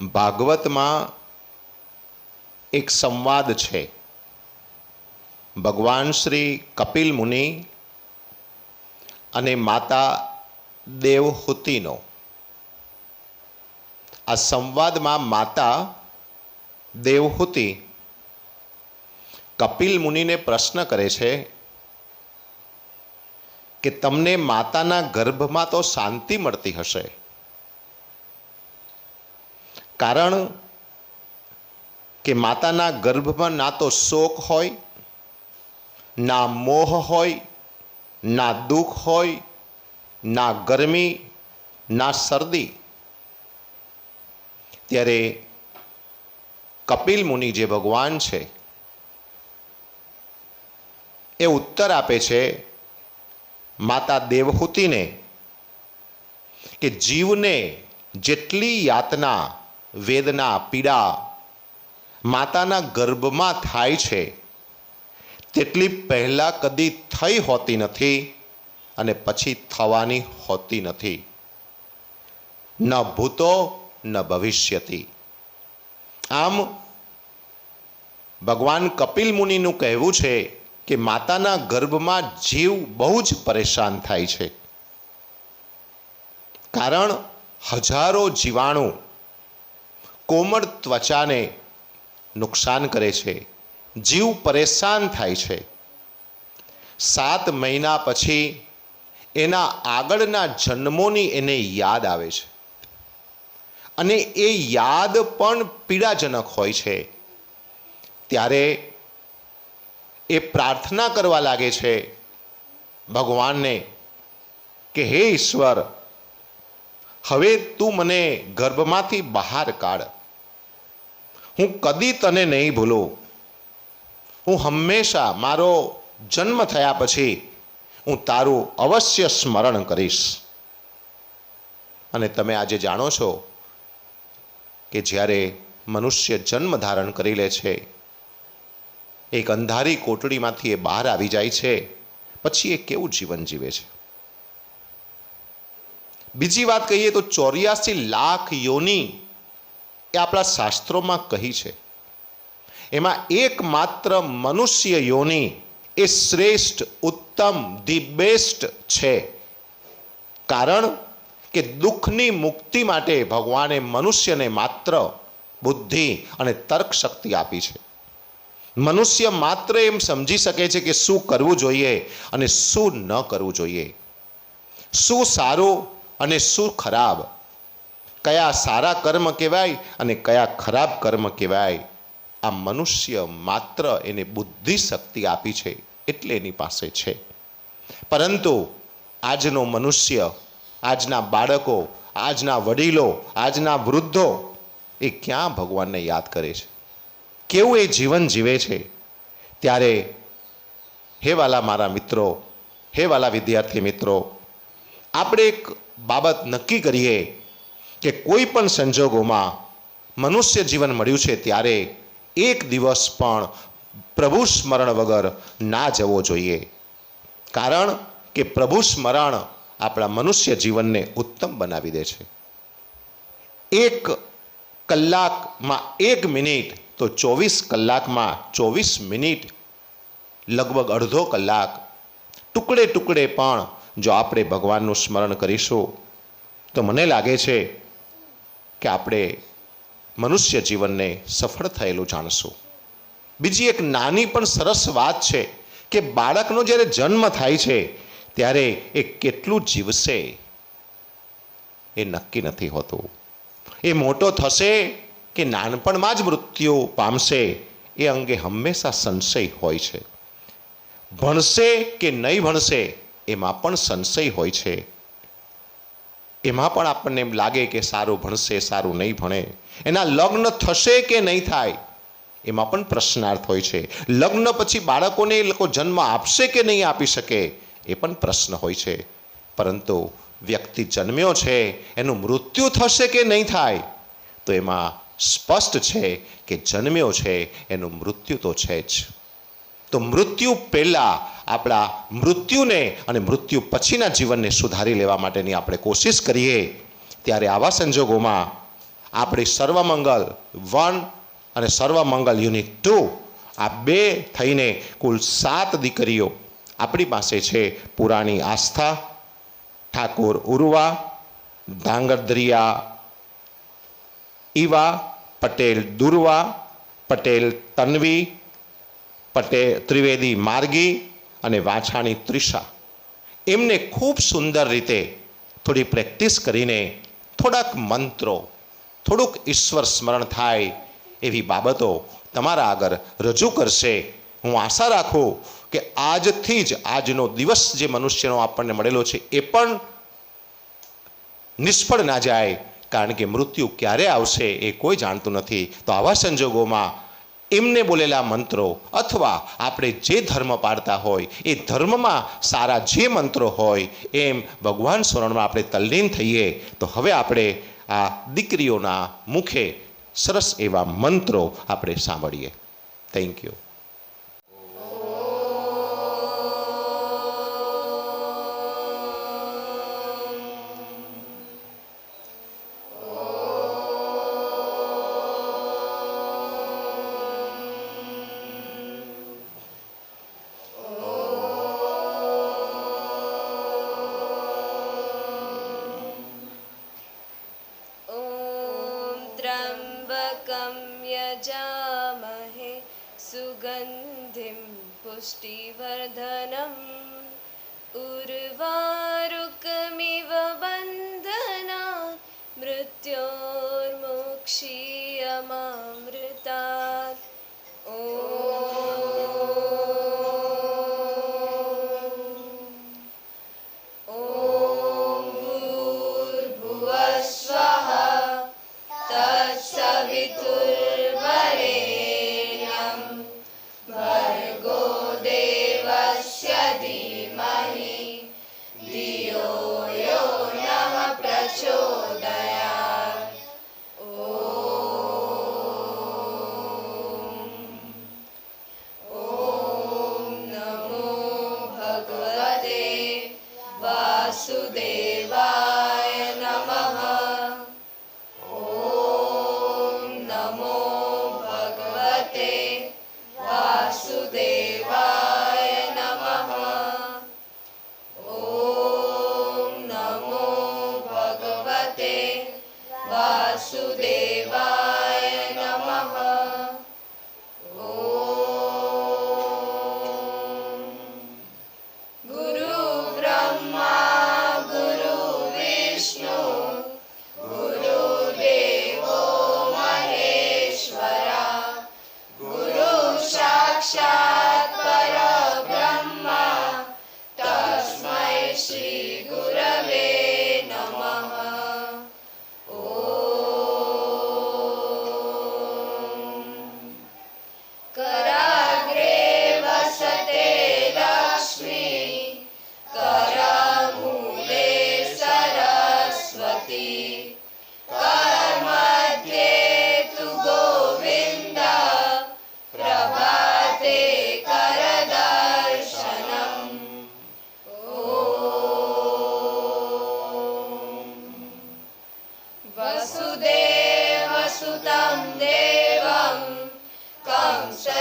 ભાગવતમાં એક સંવાદ છે. ભગવાન શ્રી કપિલ મુનિ અને માતા દેવહૂતિનો. આ સંવાદમાં માતા દેવહૂતિ કપિલ મુનિને પ્રશ્ન કરે છે કે તમને માતાના ગર્ભમાં તો શાંતિ મળતી હશે? કારણ કે માતાના ગર્ભમાં ના તો શોક હોય, ના મોહ હોય, ના દુઃખ હોય, ના ગરમી, ના શરદી. ત્યારે કપિલ મુનિ જે ભગવાન છે, એ ઉત્તર આપે છે માતા દેવહૂતિને કે જીવને જેટલી યાતના વેદના, પીડા માતાના ગર્ભમાં થાય છે. તેટલી પહેલાં કદી થઈ હોતી નથી અને પછી થવાની હોતી નથી. ન ભૂતો, ન ભવિષ્યથી આમ ભગવાન કપિલ મુનિનું કહેવું છે કે માતાના ગર્ભમાં જીવ બહુ જ પરેશાન થાય છે. કારણ હજારો જીવાણુ કોમળ ત્વચાને નુકસાન કરે છે. જીવ પરેશાન થાય છે. સાત મહિના પછી એના આગળના જન્મોની એને યાદ આવે છે. અને એ યાદ પણ પીડાજનક હોય છે. ત્યારે એ પ્રાર્થના કરવા લાગે છે, ભગવાનને કે, હે ઈશ્વર, હવે તું મને ગર્ભમાંથી બહાર કાઢ. હું કદી તને નહીં ભૂલું. હું હંમેશા મારો જન્મ થયા પછી હું તારું અવશ્ય સ્મરણ કરીશ. અને તમે આજે જાણો છો કે જ્યારે મનુષ્ય જન્મ ધારણ કરી લે છે, એક અંધારી કોટડીમાંથી એ બહાર આવી જાય છે, પછી એ કેવું જીવન જીવે છે? બીજી વાત કહીએ તો ચોર્યાસી લાખ યોની એ આપણા શાસ્ત્રોમાં કહી છે. એમાં એકમાત્ર મનુષ્ય યોની એ શ્રેષ્ઠ, ઉત્તમ, ધી બેસ્ટ છે. કારણ કે દુઃખની મુક્તિ માટે ભગવાને મનુષ્યને માત્ર બુદ્ધિ અને તર્ક શક્તિ આપી છે. મનુષ્ય માત્ર એમ સમજી શકે છે કે શું કરવું જોઈએ અને શું ન કરવું જોઈએ. શું સારું અને શું ખરાબ કયા સારા કર્મ કહેવાય અને કયા ખરાબ કર્મ કહેવાય. આ મનુષ્ય માત્ર એને બુદ્ધિ શક્તિ આપી છે એટલે એની પાસે છે. પરંતુ આજનો મનુષ્ય, આજના બાળકો, આજના વડીલો, આજના વૃદ્ધો એ ક્યાં ભગવાનને યાદ કરે છે? કેવું એ જીવન જીવે છે? ત્યારે હે વાલા મારા મિત્રો, હે વાલા વિદ્યાર્થી મિત્રો, આપણે એક બાબત નક્કી કરીએ કે કોઈ પણ સંજોગોમાં મનુષ્ય જીવન મળ્યું છે ત્યારે એક દિવસ પણ પ્રભુ સ્મરણ વગર ના જવો જોઈએ. કારણ કે પ્રભુ સ્મરણ આપણા મનુષ્ય જીવનને ઉત્તમ બનાવી દે છે. એક કલાકમાં એક મિનિટ તો ચોવીસ કલાકમાં ચોવીસ મિનિટ, લગભગ અડધો કલાક, ટુકડે ટુકડે પણ જો આપણે ભગવાનનું સ્મરણ કરીશું, તો મને લાગે છે કે આપણે મનુષ્ય જીવનને સફળ થયેલું જાણશું. બીજી એક નાની પણ સરસ વાત છે કે બાળકનો જ્યારે જન્મ થાય છે, ત્યારે એ કેટલું જીવશે એ નક્કી નથી હોતું. એ મોટો થશે કે નાનપણમાં જ મૃત્યુ પામશે, એ અંગે હંમેશા સંશય હોય છે. ભણશે કે નહીં ભણશે, એમાં પણ સંશય હોય છે. એમાં પણ આપણને એમ લાગે કે સારું ભણશે, સારું નહીં ભણે. એના લગ્ન થશે કે નહીં થાય, એમાં પણ પ્રશ્નાર્થ હોય છે. લગ્ન પછી બાળકોને એ લોકો જન્મ આપશે કે નહીં આપી શકે, એ પણ પ્રશ્ન હોય છે. પરંતુ વ્યક્તિ જન્મ્યો છે, એનું મૃત્યુ થશે કે નહીં થાય, તો એમાં સ્પષ્ટ છે કે જન્મ્યો છે, એનું મૃત્યુ તો છે જ. તો મૃત્યુ પહેલાં આપણા મૃત્યુને અને મૃત્યુ પછીના જીવનને સુધારી લેવા માટેની આપણે કોશિશ કરીએ, ત્યારે આવા સંજોગોમાં આપણી સર્વમંગલ વન અને સર્વમંગલ યુનિટ ટુ, આ બે થઈને કુલ સાત દીકરીઓ આપણી પાસે છે. પુરાણી આસ્થા, ઠાકોર ઉર્વા, ધાંગધ્રિયા, ઈવા, પટેલ દુર્વા, પટેલ તન્વી પટેલ ત્રિવેદી માર્ગી અને વાછાણી ત્રિષા. એમને ખૂબ સુંદર રીતે થોડી પ્રેક્ટિસ કરીને થોડાક મંત્રો, થોડુંક ઈશ્વર સ્મરણ થાય એવી બાબતો તમારા આગળ રજૂ કરશે. હું આશા રાખું કે આજથી જ આજનો દિવસ જે મનુષ્યનો આપણને મળેલો છે એ પણ નિષ્ફળ ના જાય, કારણ કે મૃત્યુ ક્યારે આવશે એ કોઈ જાણતું નથી. તો આવા સંજોગોમાં એમને બોલેલા મંત્રો અથવા આપણે જે ધર્મ પાડતા હોય, એ ધર્મમાં સારા જે મંત્રો હોય, એમ ભગવાન સ્મરણમાં આપણે તલ્લીન થઈએ, તો હવે આપણે આ દીકરીઓના મુખે સરસ એવા મંત્રો આપણે સાંભળીએ. થેન્ક યુ सुगन्धिं पुष्टिवर्धनम् उर्वारुकमिव बन्धनात् मृत्योर्मुक्षीयमामृतात् Shri वसुदेवसुतं देवं कंसचाणूरमर्दनं